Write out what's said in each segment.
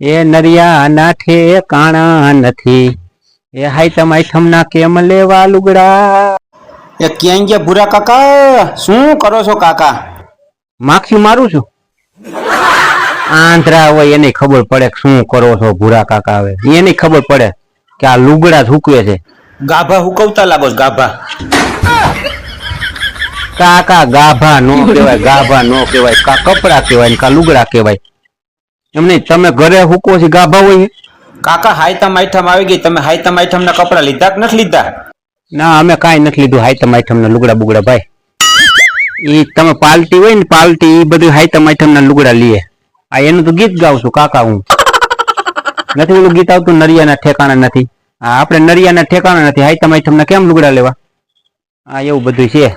એ નરિયા નાઠે કાણા નથી. એ હાઈ તમારી ના કેમ લેવા લુગડા? એ ક્યાં ગયા ભૂરા કાકા? શું કરો છો કાકા? માખી મારું છું. આંધ્રા હોય એને ખબર પડે કે શું કરો છો ભૂરા કાકા હવે. એને ખબર પડે કે આ લુગડા હુકવે છે. ગાભા હુકવતા લાગો છો ગાભા. કાકા ગાભા નો કહેવાય ગાભા નો કહેવાય. કા કપડા કહેવાય કા લુગડા કહેવાય. એમ નહીં તમે ઘરે હુકો છે ગાભા હોય કાકા હાઈતમ આઈટમ આવી ગઈ. તમે હાઈતમ આઈટમ ના કપડા લીધા કે નથી લીધા? ના અમે કાંઈ નથી લીધું હાઈતમ આઈટમ ના લુગડા બુગડા ભાઈ. ઈ તમે પાલટી હોય ને પાલટી ઈ બધું હાઈતમ આઈટમ ના લુગડા લીએ આ એનું તો ગીત ગાઉં છું કાકા હું. નથી ઓલું ગીત આવતું નરિયાના ઠેકાણા નથી. આ આપણે નરિયાના ઠેકાણા નથી હાઈતમ આઈટમ ના કેમ લુગડા લેવા? આ એવું બધું છે.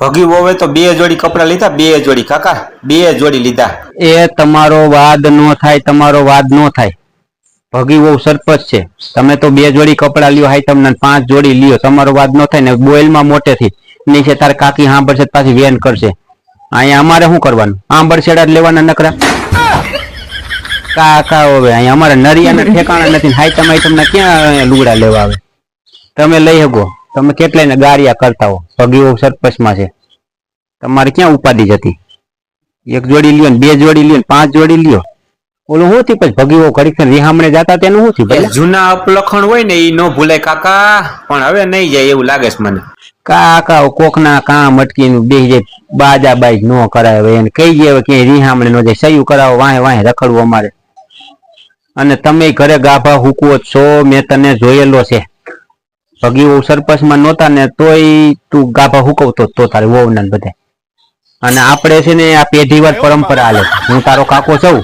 ભગી વોવે તો બે જોડી કપડા લીધા, બે જોડી કાકા, બે જોડી લીધા. એ તમારો વાદ નો થાય, તમારો વાદ નો થાય. ભગી બહુ સરપંચ છે. તમે તો બે જોડી કપડા લ્યો હાઈ તમને પાંચ જોડી લ્યો. તમારો વાદ નો થાય ને બોઇલમાં મોટેથી. નીચે તાર કાકી સાંભળશે પાછી વેન કરશે. અહીંયા અમારે શું કરવાનું? આંબરસેડા જ લેવાના નકરા? કાકા હવે અહીંયા અમારે નરિયાના ઠેકાણા નથી હાઈ તમે તમને ક્યાં લુગડા લેવા આવે? તમે લઈ શકો. તમે કેટલાય ગાડિયા કરતા હો? ભગીઓ સરપંચમાં છે. તમારે ક્યાં ઉપાધિ જતી એક જોડી લ્યો ને બે જોડી લ્યો ને પાંચ જોડી લ્યો. ઓલું શું થયું? પછી ભગીઓ ઘડીક રિહામણે જતા તેનું શું થયું? એ જૂના અપલખણ હોય ને એ નો ભૂલાય કાકા પણ હવે નહીં જાય એવું લાગે છે મને. કાકા કોકના કામ અટકીને બે જાય. બાજા બાઈ નો કરાય હવે એને. કહી જાય કે રિહામણે નો જાય. સહયું કરાવો વાંહે વાંહે રખડવું અમારે. અને તમે ઘરે ગાભા હુકવો છો મેં તને જોયેલો છે. ભગીઓ સરપંચમાં નહોતા ને તોય તું ગાભા હુકવતો તો તારે વહુ ને બધે. અને આપણે છે ને આ પેઢીવાર પરંપરા હાલે હું તારો કાકો છું.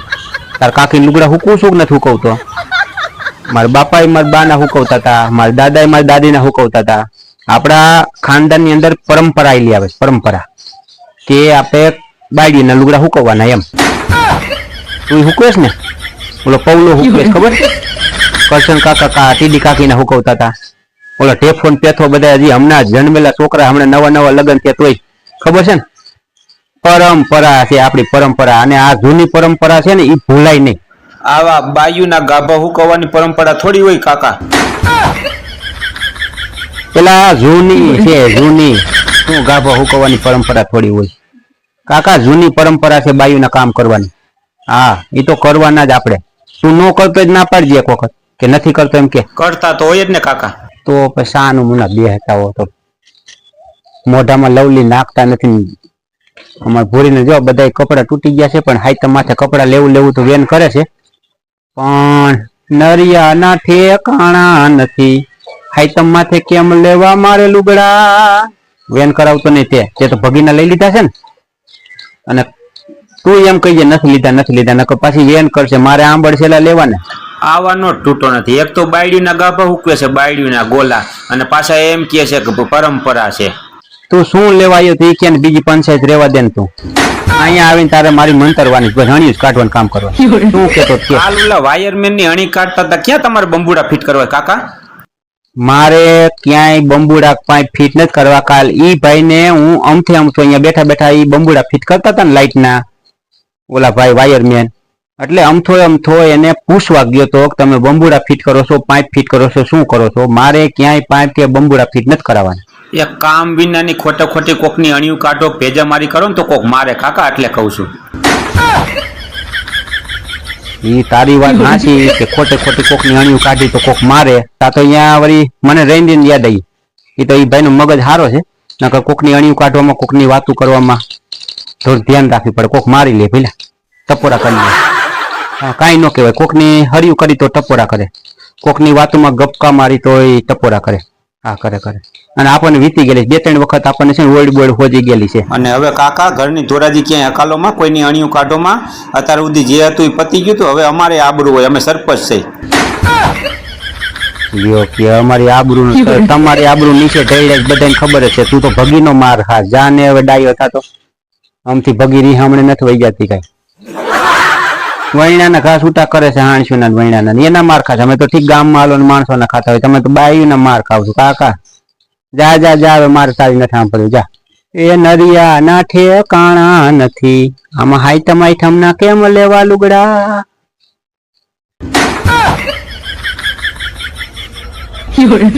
તાર કાકી લુગડા હુકવું છું કે નથી હુકવતો મારા બાપા મારા બાના હુકવતા હતા મારા દાદા મારા દાદીના હુકવતા હતા આપણા ખાનદાનની અંદર પરંપરા એલી આવે પરંપરા. કે આપણે બાયડીના લુગડા હુકવવાના એમ. તું હુકવેશ ને? ઓલો પૌલો હુકવેશ ખબર કરશન કાકા કા, ટીડી કાકીને હુકવતા હતા ઓલો ટેફોન પેથો બધા હજી હમણાં જન્મેલા છોકરા હમણાં નવા નવા લગ્ન થયા તોય. ખબર છે ને? પરંપરા છે આપણી પરંપરા. અને આ જૂની પરંપરા છે ને એ ભૂલાય નહીં. આવા બાયુના ગાભા હુકવવાની પરંપરા થોડી હોય કાકા. પેલા જૂની છે જૂની. શું ગાભા હુકવવાની પરંપરા થોડી હોય? કાકા જૂની પરંપરા છે બાયુના કામ કરવાની. હા એ તો કરવાના જ આપણે. તું નો કરતો જ ના પાડજે એક વખત કે નથી કરતો એમ કે. કરતા તો હોય જ ને કાકા. તો પછી શાનું મુના બેહતા હો તો. મોઢામાં લવલી નાખતા નથી અમારે ભૂરીને જો બધા કપડા તૂટી ગયા છે, પણ હાઈ માથે કપડા લેવું લેવું તો વેન કરે છે. પણ નરિયાના ઠેકાણા નથી. હાઈતમ માથે કેમ લેવા મારે લુગડા? વેન કરાવતો નહીં તે. તે ભગીના લઈ લીધા છે ને. અને તું એમ કહીએ, નથી લીધા નથી લીધા. નકર પાછી વેન કરશે. મારે આંબળ છેલ્લા લેવાના. આવવાનો જ તૂટો નથી. એક તો બાયડીના ગાભા હુકવે છે, બાયડીના ગોલા. અને પાછા એમ કહે છે કે પરંપરા છે. તું શું લેવા આવ્યો તો કે બીજી પંચાયત રેવા દે તું. અહીંયા આવીને તારે મારી મંતરવાની બસ હણી જ કાઢવાનું કામ કરવાનું. શું કેતો કે આલુલા વાયરમેનની હણી કાઢતા હતા. ક્યાં તમારે બંબુડા ફિટ કરવા કાકા? મારે ક્યાંય બંબુડા પાઇપ ફિટ નથી કરવા. કાલ ઈ ભાઈને હું અમથે અમથો અહીંયા બેઠા બેઠા ઈ બંબુડા ફિટ કરતા હતા ને લાઈટ ના ઓલા ભાઈ વાયરમેન. એટલે અમથો અમથો એને પૂછવા ગયો તો તમે બંબુડા ફિટ કરો છો પાઇપ ફિટ કરો છો શું કરો છો? મારે ક્યાંય પાઇપ કે બંબુડા ફિટ નથી કરાવવાના. એક કામ વિનાની ખોટે ખોટી કોકની અણિયું કાઢો ભેજા મારી કરો ને તો કોક મારે કાકા એટલે કહું છું. એ તારી વાત સાચી કે ખોટે ખોટી કોકની અણિયું કાઢી તો કોક મારે. તા તો અહીંયા વળી મને રહીને રહીને યાદ આવી ઈ તો ઈ ભાઈનો મગજ સારો છે. નકર કોકની અણિયું કાઢવામાં કોકની વાતું કરવામાં થોડું ધ્યાન રાખવી પડે. કોક મારી લે પેલા ટપોરા કરી લે. નો કાંઈ ન કહેવાય. કોકની હરિયું કરી તો ટપોરા કરે. કોકની વાતોમાં ગપકા મારી તો એ ટપોરા કરે. હા કરે કરે અને આપણને વીતી ગયેલી બે ત્રણ વખત આપણને છે ને ઓઈડ બોઈડ હોજી ગયેલી છે. અને હવે કાકા ઘરની ધોરાજી ક્યાંય અકાલોમાં? કોઈની અણિયું કાઢોમાં? અત્યાર સુધી જે હતું એ પતી ગયું હતું. હવે અમારે આબરું હોય. અમે સરપંચ છે. લ્યો કે અમારી આબરૂ તમારી આબરૂ નીચે ઢળી બધાને ખબર છે. તું તો ભગીનો માર ખા જાને હવે ડાયો થતો આમથી ભગી રી હમણે નથી વહી જતી કઈ. વૈણાના ઘા ઉટા કરે છે હાણસુ ના વૈણાના એના માર ખાશે. અમે તો ઠીક ગામમાં હાલો ને માણસો ના ખાતા હોય. તમે તો બાયુ ના માર ખાવ છો. કાકા જા જા જા હવે મારે તારી નથી સાંભળ્યું. જા. એ નરિયા ના ઠેકાણા નથી. આમાં હાઈતમ આઈટમ ના કેમ લેવા લુગડા? 有人，